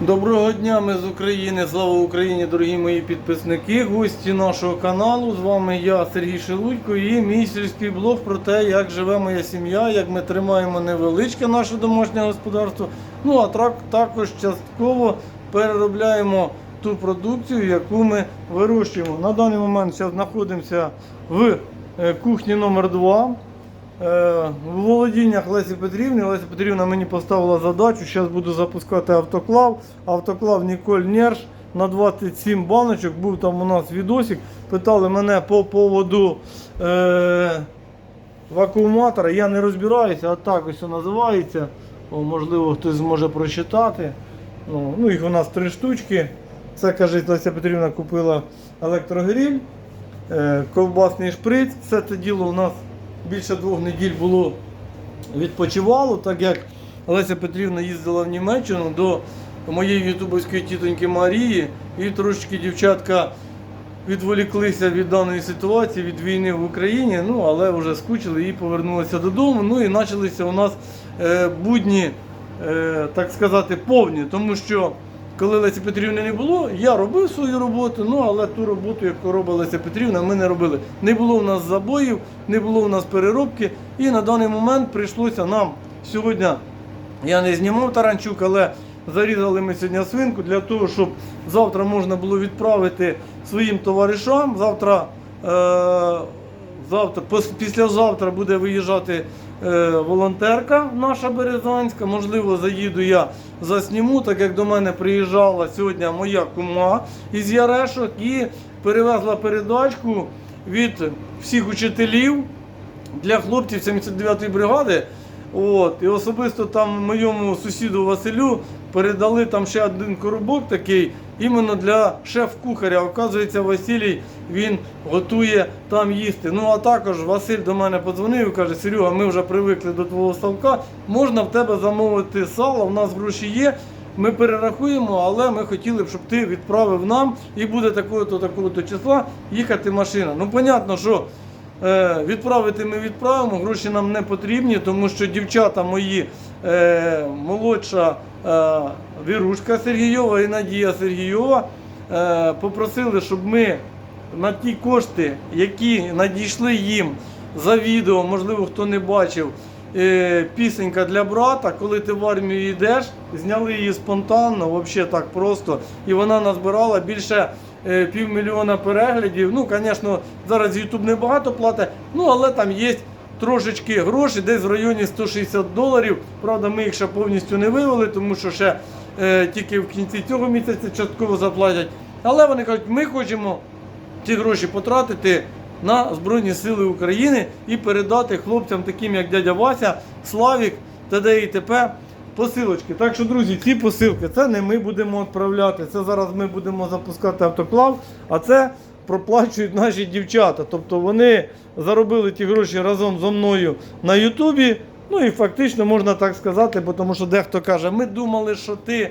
Доброго дня, ми з України. Слава Україні, дорогі мої підписники, гості нашого каналу. З вами я, Сергій Шелудько, і мій сільський блог про те, як живе моя сім'я, як ми тримаємо невеличке наше домашнє господарство. Ну а так, також частково переробляємо ту продукцію, яку ми вирощуємо. На даний момент зараз знаходимося в е, кухні номер 2 Е, В володіннях Лесі Петрівни. Леся Петрівна мені поставила задачу. Зараз буду запускати автоклав. Автоклав Ніколь Нерш на 27 баночок. Був там у нас відосик. Питали мене по поводу е, вакууматора. Я не розбираюся, а так ось називається. О, можливо, хтось зможе прочитати. Ну, ну, їх у нас три штучки. Це, каже, Леся Петрівна купила електрогріль, е, ковбасний шприц. Все це діло у нас більше двох неділь було відпочивало, так як Леся Петрівна їздила в Німеччину до моєї ютубовської тітоньки Марії, і трошечки дівчатка відволіклися від даної ситуації, від війни в Україні, ну але вже скучили і повернулися додому. Ну і почалися у нас е, будні, е, так сказати, повні, тому що. Коли Лесі Петрівни не було, я робив свою роботу, ну але ту роботу, яку робила Леся Петрівна, ми не робили. Не було в нас забоїв, не було в нас переробки. І на даний момент прийшлося нам сьогодні, я не знімав Таранчук, але зарізали ми сьогодні свинку для того, щоб завтра можна було відправити своїм товаришам. Завтра, е- завтра післязавтра буде виїжджати е, волонтерка наша Березанська. Можливо, заїду я засніму, так як до мене приїжджала сьогодні моя кума із Ярешок і перевезла передачку від всіх учителів для хлопців 79-ї бригади. От, і особисто там моєму сусіду Василю передали там ще один коробок такий, іменно для шеф-кухаря. Оказується, Василій він готує там їсти. Ну а також Василь до мене подзвонив і каже: Серега, ми вже привикли до твого ставка. Можна в тебе замовити сало, в нас гроші є. Ми перерахуємо, але ми хотіли б, щоб ти відправив нам і буде такого-то, такого-то числа їхати машина. Ну, понятно, що Е, Відправити ми відправимо, гроші нам не потрібні, тому що дівчата мої молодша е, Вірушка Сергійова і Надія Сергійова е, попросили, щоб ми на ті кошти, які надійшли їм за відео, можливо, хто не бачив. е, Пісенька для брата, коли ти в армію йдеш, зняли її спонтанно, взагалі так просто. І вона назбирала більше е, півмільйона переглядів. Ну, звісно, зараз YouTube не багато платить, ну але там є трошечки грошей, десь в районі 160 доларів. Правда, ми їх ще повністю не вивели, тому що ще е, тільки в кінці цього місяця частково заплатять. Але вони кажуть, ми хочемо ці гроші потратити на Збройні Сили України і передати хлопцям, таким як дядя Вася, Славік, т.д. і т.п. Посилочки. Так що, друзі, ці посилки це не ми будемо відправляти. Це зараз ми будемо запускати автоклав, а це проплачують наші дівчата. Тобто вони заробили ті гроші разом зі мною на Ютубі. Ну і фактично можна так сказати, тому що дехто каже, ми думали, що ти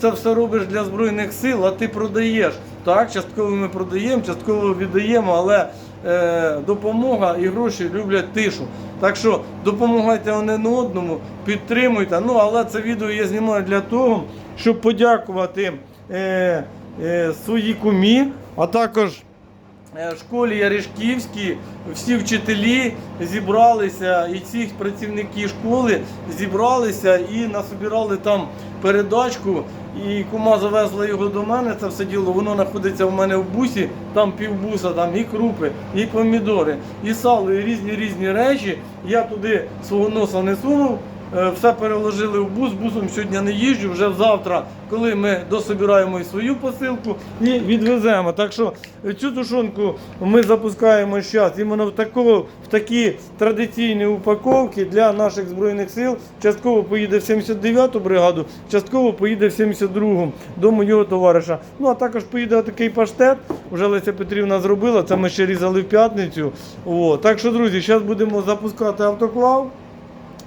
це все робиш для Збройних сил, а ти продаєш. Так, частково ми продаємо, частково віддаємо, але е, допомога і гроші люблять тишу. Так що допомагайте один одному, підтримуйте. Ну, але це відео я знімаю для того, щоб подякувати е, е, своїй кумі, а також е, школі Яришківській, всі вчителі зібралися, і всі працівники школи зібралися і насобирали там передачку. І кума завезла його до мене, це все діло, воно знаходиться в мене в бусі, там півбуса, там і крупи, і помідори, і сало, і різні різні речі. Я туди свого носа не сунув. Е, Все переложили в бус, бусом сьогодні не їжджу, вже завтра, коли ми дособираємо і свою посилку і відвеземо. Так що е, цю тушонку ми запускаємо зараз іменно в таку, в такі традиційні упаковки для наших збройних сил. Частково поїде в 79-ту бригаду, частково поїде в 72-гу до моєго товариша. Ну а також поїде такий паштет. Вже Леся Петрівна зробила. Це ми ще різали в п'ятницю. Так що, друзі, зараз будемо запускати автоклав.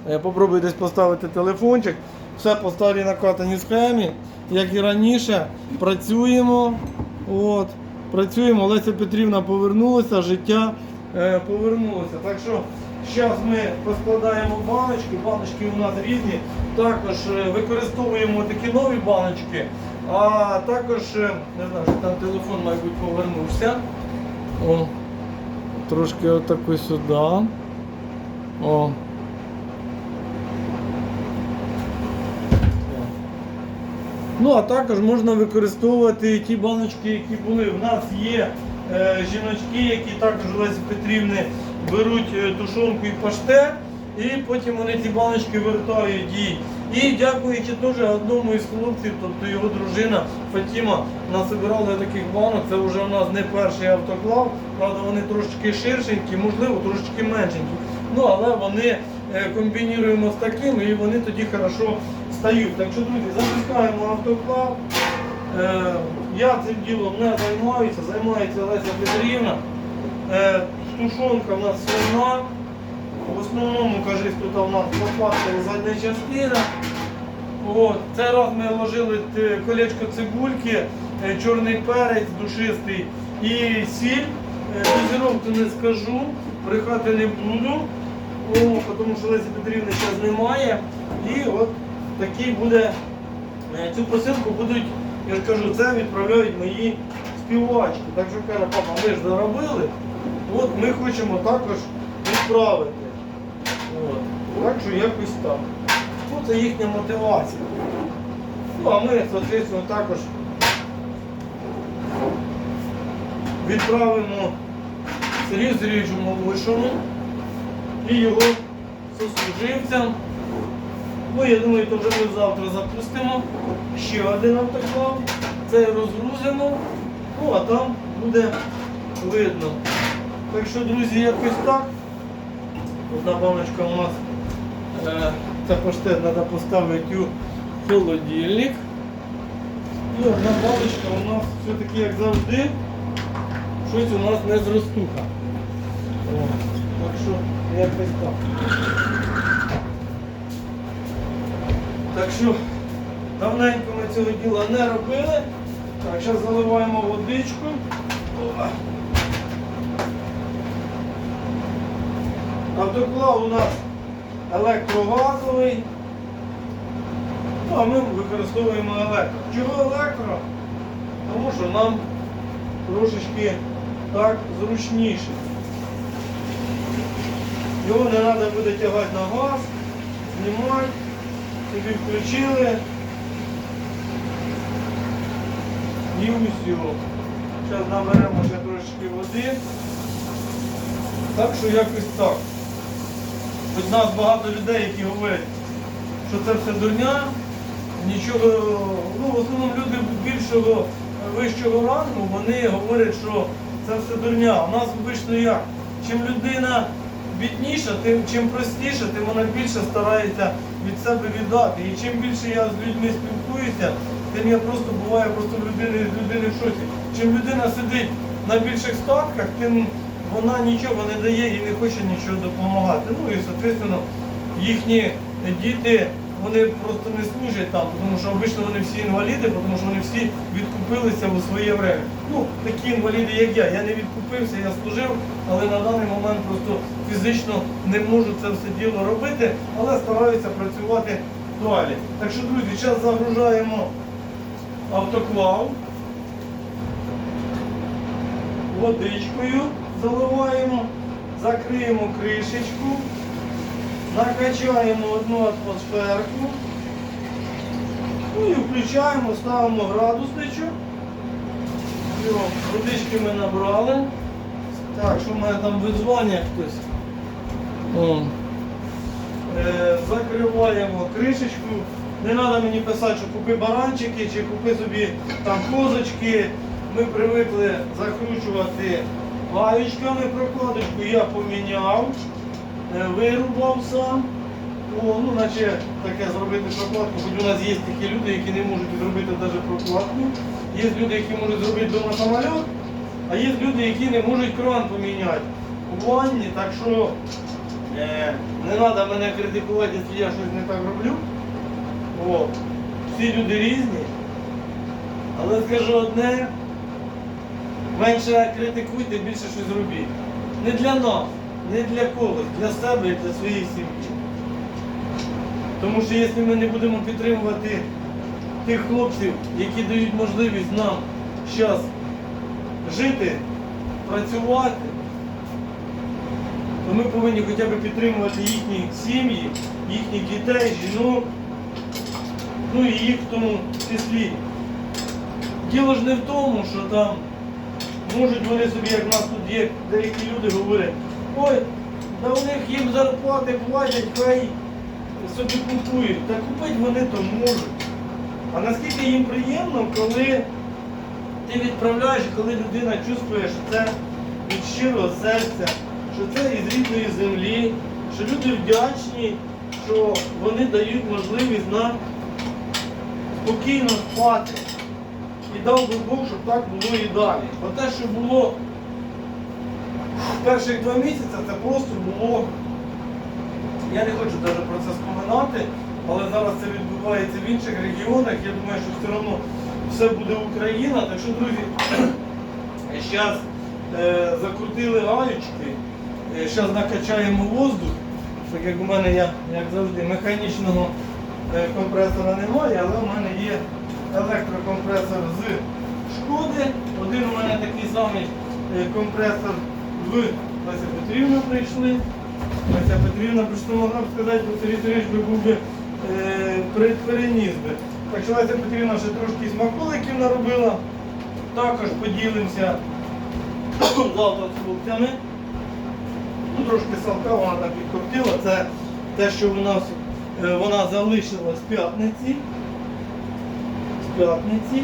Е, Попробую десь поставити телефончик. Все по старій накатаній схемі, як і раніше. Працюємо. От, працюємо. Леся Петрівна повернулася, життя е, повернулося. Так що Зараз ми поскладаємо баночки, баночки у нас різні. Також е, використовуємо такі нові баночки, а також, е, не знаю, що там телефон, мабуть, повернувся. О, трошки отако сюди. О. Ну, а також можна використовувати ті баночки, які були. У нас є е, жіночки, які також Лесі Петрівни беруть е, тушонку і паштет, і потім вони ці баночки вертають їй. І дякуючи теж одному із хлопців, тобто його дружина Фатіма, насобирали таких банок. Це вже у нас не перший автоклав. Правда, вони трошечки ширшенькі, можливо, трошечки меншенькі. Ну, але вони е, комбінуємо з такими і вони тоді хорошо стають. Так що, друзі, запускаємо автоклав. Е, я цим ділом не займаюся, займається Леся Петрівна. Е, тушонка в нас свина. В основному, кажись, тут у нас лопатка задня частина. От. Цей раз ми вложили колечко цибульки, е, чорний перець душистий і сіль. Е, не скажу, брехати не буду, тому що Лесі Петрівни зараз немає. І от такий буде, е, цю посилку будуть, я ж кажу, це відправляють мої співачки. Так що каже, папа, ми ж заробили, от ми хочемо також відправити. От. Так що якось так. Ну, це їхня мотивація. Ну, а ми, соответственно, також відправимо Сергію Сергійовичу Молодшому і його сослуживцям. Ну, я думаю, то вже ми завтра запустимо ще один автоклав. Цей розгрузимо, ну а там буде видно. Так що, друзі, якось так. Одна баночка у нас е, це паштет треба поставити у холодильник. І одна баночка у нас все-таки, як завжди, щось у нас не зростуха. Так що якось так. Так що давненько ми цього діла не робили. Так, зараз заливаємо водичку. Автоклав у нас електрогазовий. Ну, а ми використовуємо електро. Чого електро? Тому що нам трошечки так зручніше. Його не треба буде тягати на газ, знімати, собі включили. І усього. Зараз наберемо ще трошечки води. Так що якось так. Хоч нас багато людей, які говорять, що це все дурня, нічого, ну в основному люди більшого вищого рангу, вони говорять, що це все дурня. У нас обично як? Чим людина бідніша, тим чим простіше, тим вона більше старається від себе віддати. І чим більше я з людьми спілкуюся, тим я просто буваю просто в людини з людини в шоці. Чим людина сидить на більших статках, тим вона нічого не дає і не хоче нічого допомагати. Ну і, соответственно, їхні діти вони просто не служать там, тому що обично вони всі інваліди, тому що вони всі відкупилися у своє время. Ну, такі інваліди, як я. Я не відкупився, я служив, але на даний момент просто фізично не можу це все діло робити, але стараюся працювати далі. Так що, друзі, зараз загружаємо автоклав. Водичкою заливаємо, закриємо кришечку, накачаємо одну атмосферку. Ну і включаємо, ставимо градусничок. Все, водички ми набрали. Так, що в мене там видзвонює хтось. Е, закриваємо кришечку. Не треба мені писати, що купи баранчики чи купи собі там козочки. Ми привикли закручувати гаєчками прокладочку, я поміняв, е, вирубав сам. Ну, наче таке зробити прокладку, хоч у нас є такі люди, які не можуть зробити навіть прокладку. Є люди, які можуть зробити вдома самоліт, а є люди, які не можуть кран поміняти у ванні, так що е, не треба мене критикувати, якщо я щось не так роблю. О, всі люди різні. Але скажу одне, менше критикуйте, більше щось робіть. Не для нас, не для когось, для себе і для своєї сім'ї. Тому що якщо ми не будемо підтримувати тих хлопців, які дають можливість нам зараз жити, працювати, то ми повинні хоча б підтримувати їхні сім'ї, їхніх дітей, жінок, ну і їх в тому числі. Діло ж не в тому, що там можуть вони собі, як в нас тут є, деякі люди говорять, ой, да у них їм зарплати платять, хай собі купують. Та купити вони то можуть. А наскільки їм приємно, коли ти відправляєш, коли людина чувствує, що це від щирого серця, що це із рідної землі, що люди вдячні, що вони дають можливість нам спокійно спати. І дав би Бог, щоб так було і далі. Бо те, що було перших два місяці, це просто було. Я не хочу навіть про це споминати, але зараз це відбувається в інших регіонах. Я думаю, що все одно все буде Україна. Так що, друзі, зараз е, закрутили гаючки, зараз накачаємо воздух. Так як у мене, я, як завжди, механічного е, компресора немає, але у мене є електрокомпресор з шкоди. Один у мене такий самий е, компресор в Леся Петрівна прийшли. Леся Петрівна прийшла, могла б сказати, бо Сергій Сергійович би був би е. Так що Леся Петрівна ще трошки смаколиків наробила. Також поділимося завтра з хлопцями. Ну, трошки салка вона так підкоптила. Це те, що у нас е, вона залишила з п'ятниці. З п'ятниці.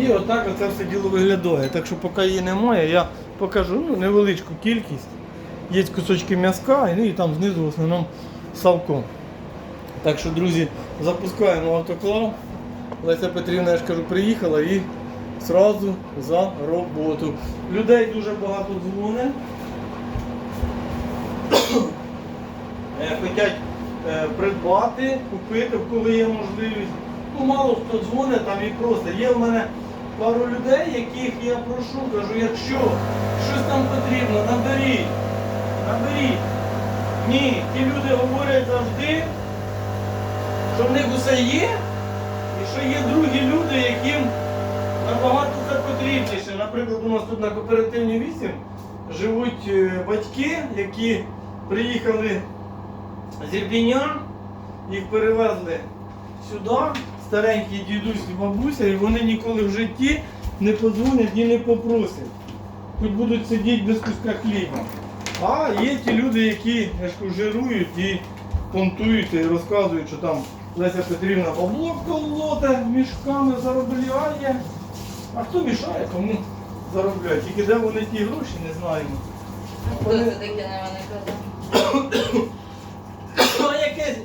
І отак оце все діло виглядає. Так що поки її немає, я покажу ну, невеличку кількість. Є кусочки м'язка, ну і там знизу в основному салко. Так що, друзі, запускаємо автоклав. Леся Петрівна, я ж кажу, приїхала і зразу за роботу. Людей дуже багато дзвонить. Е, Хотять е, придбати, купити, кого є можливість. Ну, мало хто дзвонить там і просто. Є в мене пару людей, яких я прошу, кажу, якщо щось там потрібно, наберіть. Наберіть. Ні, ті люди говорять завжди, що в них усе є, і що є другі люди, яким набагато це потрібніше. Наприклад, у нас тут на кооперативній 8 живуть е, батьки, які приїхали з Ірпіня, їх перевезли сюди, старенькі дідусь і бабуся, і вони ніколи в житті не подзвонять і не попросять. Хоч будуть сидіти без куска хліба. А є ті люди, які я ж кажу, жирують і понтують і розказують, що там Леся Петрівна бабло колоте мішками заробляє. А хто мішає, кому заробляє? Тільки де вони ті гроші, не знаємо. Хто це таке на мене казав? Ну, якесь,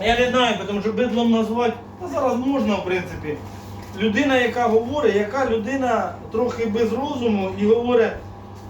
я не знаю, тому що бидлом назвати, та зараз можна, в принципі. Людина, яка говорить, яка людина трохи без розуму і говорить,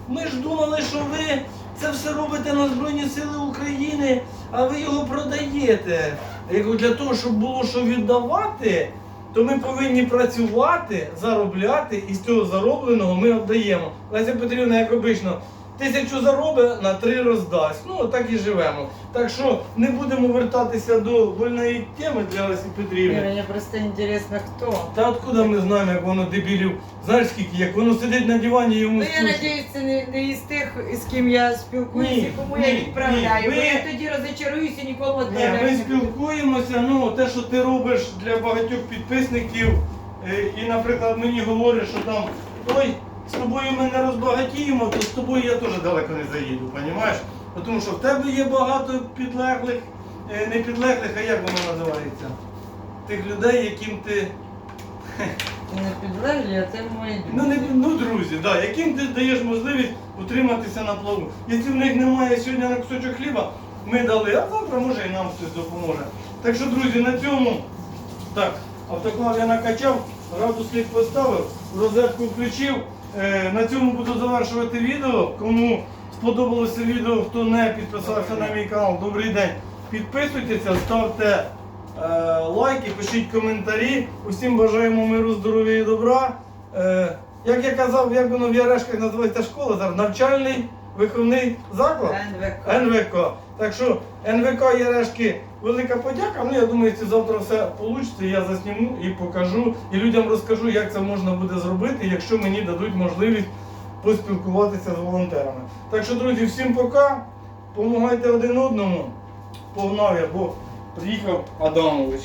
ми ж думали, що ви це все робите на Збройні Сили України, а ви його продаєте. Як для того, щоб було що віддавати, то ми повинні працювати, заробляти, і з цього заробленого ми віддаємо. Леся Петрівна, як обично, тисячу заробить, на три роздасть. Ну, так і живемо. Так що не будемо вертатися до больної теми для Лесі Петрівни. Мені просто інтересно, хто. Та откуда ми знаємо, як воно дебілів? Знаєш скільки, як воно сидить на дивані, йому Ну я надіюсь, це не, не із тих, з ким я спілкуюся, Ні, кому ні, я відправляю. ні, Бо ви- я тоді розочаруюся і нікому Ні, відправляю. ми не буду. спілкуємося, ну те, що ти робиш для багатьох підписників, е, і, наприклад, мені говорять, що там ой, з тобою ми не розбагатіємо, то з тобою я теж далеко не заїду, розумієш? Тому що в тебе є багато підлеглих, е, не підлеглих, а як воно називається? Тих людей, яким ти. Не підлеглі, а це мої друзі. Ну, не, ну друзі, да, яким ти даєш можливість утриматися на плаву. Якщо в них немає сьогодні на кусочок хліба, ми дали, а завтра може і нам хтось допоможе. Так що, друзі, на цьому так, автоклав я накачав, градусник поставив, розетку включив. Е, на цьому буду завершувати відео. Кому сподобалося відео, хто не підписався на мій канал, добрий день. Підписуйтеся, ставте е, лайки, пишіть коментарі. Усім бажаємо миру, здоров'я і добра. Е, як я казав, як воно в Ярешках називається школа, зараз навчальний виховний заклад? НВК. НВК. Так що НВК Ярешки, велика подяка. Ну я думаю, що завтра все вийде. Я засніму і покажу, і людям розкажу, як це можна буде зробити, якщо мені дадуть можливість поспілкуватися з волонтерами. Так що, друзі, всім пока. Помагайте один одному. Погнав я, бо приїхав Адамович.